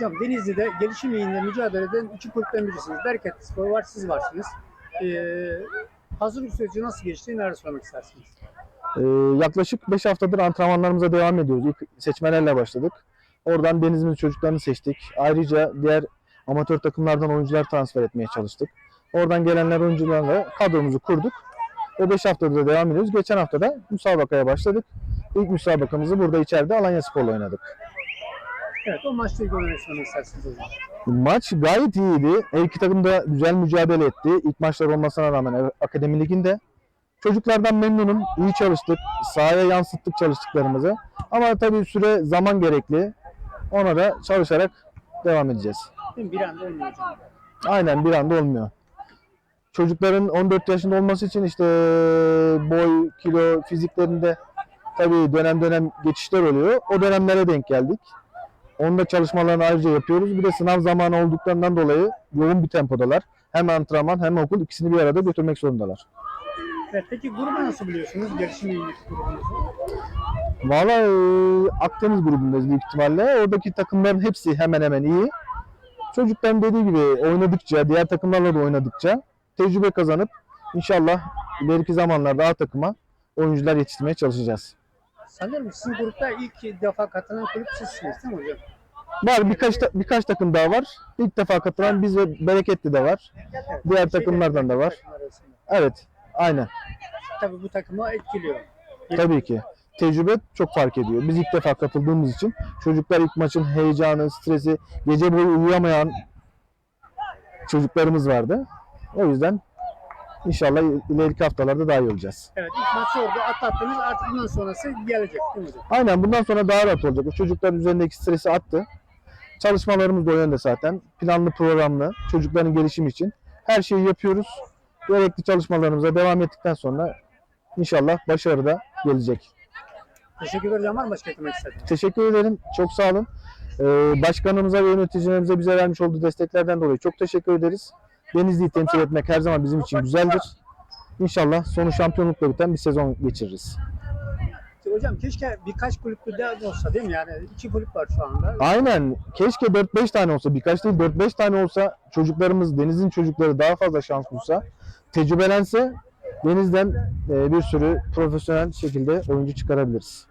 Hocam Denizli'de gelişim yayında mücadele eden iki kulüpten birisiniz. Bereket Spor var, siz varsınız. Ee, hazırlık süreci nasıl geçti? Neler sormak istersiniz? Ee, yaklaşık 5 haftadır antrenmanlarımıza devam ediyoruz. İlk seçmelerle başladık. Oradan Denizli'nin çocuklarını seçtik. Ayrıca diğer amatör takımlardan oyuncular transfer etmeye çalıştık. Oradan gelenler oyuncularla kadromuzu kurduk. Ve 5 haftadır da devam ediyoruz. Geçen hafta da müsabakaya başladık. İlk müsabakamızı burada içeride Alanya Spor'la oynadık. Evet, o maçla ilgili sormak istersiniz hocam. Maç gayet iyiydi. Her iki takım da güzel mücadele etti. İlk maçlar olmasına rağmen Akademi Ligi'nde. Çocuklardan memnunum. İyi çalıştık. Sahaya yansıttık çalıştıklarımızı. Ama tabii süre zaman gerekli. Ona da çalışarak devam edeceğiz. Değil mi? Bir anda olmuyor hocam. Aynen bir anda olmuyor. Çocukların 14 yaşında olması için işte boy, kilo, fiziklerinde tabii dönem dönem geçişler oluyor. O dönemlere denk geldik. Onda çalışmalarını ayrıca yapıyoruz. Bir de sınav zamanı olduklarından dolayı yoğun bir tempodalar. Hem antrenman hem okul ikisini bir arada götürmek zorundalar. Evet, peki grubu nasıl biliyorsunuz? Gelişim yayındaki grubunuzu. Valla e, Akdeniz grubundayız büyük ihtimalle. Oradaki takımların hepsi hemen hemen iyi. Çocukların dediği gibi oynadıkça, diğer takımlarla da oynadıkça tecrübe kazanıp inşallah ileriki zamanlarda A takıma oyuncular yetiştirmeye çalışacağız. Sanıyorum sizin grupta ilk defa katılan kulüp sizsiniz değil mi hocam? Var birkaç ta- birkaç takım daha var. İlk defa katılan biz ve Bereketli de var. Diğer takımlardan da var. Arasında. Evet, aynen. Tabii bu takımı etkiliyor. Tabii ki. Tecrübe çok fark ediyor. Biz ilk defa katıldığımız için çocuklar ilk maçın heyecanı, stresi, gece boyu uyuyamayan çocuklarımız vardı. O yüzden inşallah ileriki haftalarda daha iyi olacağız. Evet, ilk maçı orada atlattınız. Artık bundan sonrası gelecek değil mi? Aynen bundan sonra daha rahat olacak. O çocuklar üzerindeki stresi attı. Çalışmalarımız da o yönde zaten. Planlı programlı çocukların gelişimi için her şeyi yapıyoruz. Gerekli çalışmalarımıza devam ettikten sonra inşallah başarı da gelecek. Teşekkür ederim. Var mı başka eklemek istediğiniz? Teşekkür ederim. Çok sağ olun. Ee, başkanımıza ve yöneticilerimize bize vermiş olduğu desteklerden dolayı çok teşekkür ederiz. Denizli'yi temsil etmek her zaman bizim için güzeldir. İnşallah sonu şampiyonlukla biten bir sezon geçiririz. Hocam keşke birkaç kulüplü de olsa değil mi? Yani iki kulüp var şu anda. Aynen. Keşke 4-5 tane olsa, birkaç değil 4-5 tane olsa çocuklarımız, Deniz'in çocukları daha fazla şans bulsa, tecrübelense Deniz'den e, bir sürü profesyonel şekilde oyuncu çıkarabiliriz.